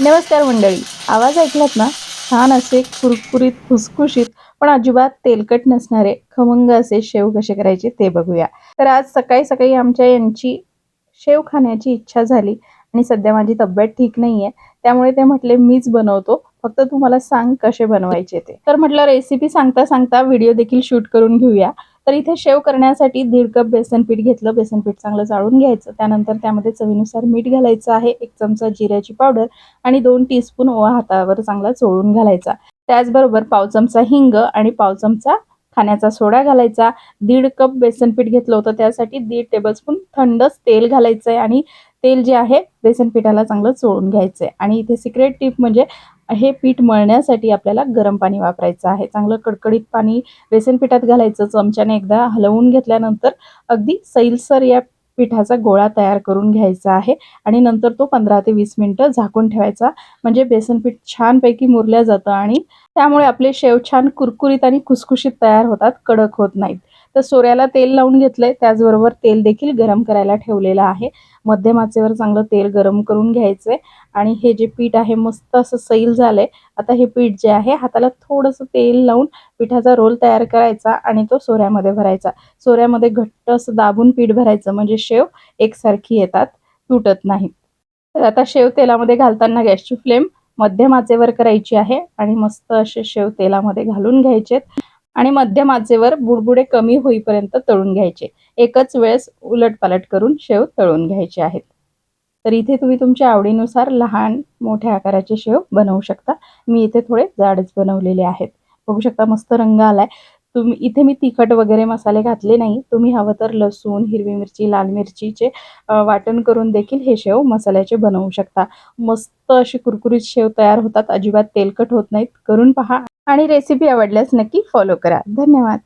नमस्कार मंडळी. आवाज ऐकलात ना? छान असे कुरकुरीत खुसखुशीत पण अजिबात तेलकट नसणारे खमंग असे शेव कसे करायचे ते बघूया. तर आज सकाळी सकाळी आमच्या यांची शेव खाण्याची इच्छा झाली आणि सध्या माझी तब्येत ठीक नाही आहे त्यामुळे ते म्हटले मीच बनवतो. फक्त तू मला सांग कसे बनवायचे ते. तर म्हटलं रेसिपी सांगता सांगता व्हिडिओ देखील शूट करून घेऊया. तर इथे शेव करण्यासाठी दीड कप बेसन पीठ घेतलं. बेसन पीठ चांगलं जाळून घ्यायचं. त्यानंतर त्यामध्ये चवीनुसार मीठ घालायचं आहे. एक चमचा जिऱ्याची पावडर आणि दोन टीस्पून ओवा हातावर चांगला चोळून घालायचा. त्याचबरोबर पाव चमचा हिंग आणि पाव चमचा खाण्याचा सोडा घालायचा. दीड कप बेसन पीठ घेतलं होतं. त्यासाठी दीड टेबलस्पून थंडच तेल घालायचं आहे आणि तेल जे आहे बेसन पिठाला चांगलं चोळून घ्यायचं आहे आणि इथे सिक्रेट टिप म्हणजे हे पीठ मळण्यासाठी आपल्याला गरम पाणी वापरायचं आहे. चांगलं कडकडीत पाणी बेसन पिठात घालायचं चमच्याने एकदा हलवून घेतल्यानंतर अगदी सैलसर या पिठाचा गोळा तयार करून घ्यायचा आहे आणि नंतर तो पंधरा ते वीस मिनटं झाकून ठेवायचा. म्हणजे बेसन पीठ छानपैकी मुरल्या जातं आणि त्यामुळे आपले शेव छान कुरकुरीत आणि खुसखुशीत तयार होतात कडक होत नाहीत. तर सोऱ्याला तेल लावून घेतलंय. त्याचबरोबर तेल देखील गरम करायला ठेवलेलं आहे. मध्यम आचेवर चांगलं तेल गरम करून घ्यायचंय. आणि हे जे पीठ आहे मस्त असं सैल झालंय. आता हे पीठ जे आहे हाताला थोडंसं तेल लावून पिठाचा रोल तयार करायचा आणि तो सोऱ्यामध्ये भरायचा. सोऱ्यामध्ये घट्ट असं दाबून पीठ भरायचं म्हणजे शेव एकसारखी येतात तुटत नाहीत तर आता शेव तेलामध्ये घालताना गॅसची फ्लेम मध्यम आचेवर करायची आहे. आणि मस्त असे शेव तेलामध्ये घालून घ्यायचेत. आणि मध्यम आचेवर बुडबुडे कमी होईपर्यंत तळून घ्यायचे. एकच वेळेस उलटपालट करून शेव तळून घ्यायचे आहेत. तर इथे तुम्ही तुमच्या आवडीनुसार लहान मोठ्या आकाराचे शेव बनवू शकता. मी इथे थोडे जाडच बनवलेले आहेत. बघू शकता मस्त रंग आलाय. तुम्ही इथे मी तिखट वगैरे मसाले घातले नाही. तुम्ही हवं तर लसूण हिरवी मिरची लाल मिरचीचे वाटण करून देखील हे शेव मसाल्याचे बनवू शकता. मस्त अशी कुरकुरीत शेव तयार होतात. अजिबात तेलकट होत नाहीत. करून पहा आणि रेसिपी आवडल्यास नक्की फॉलो करा. धन्यवाद.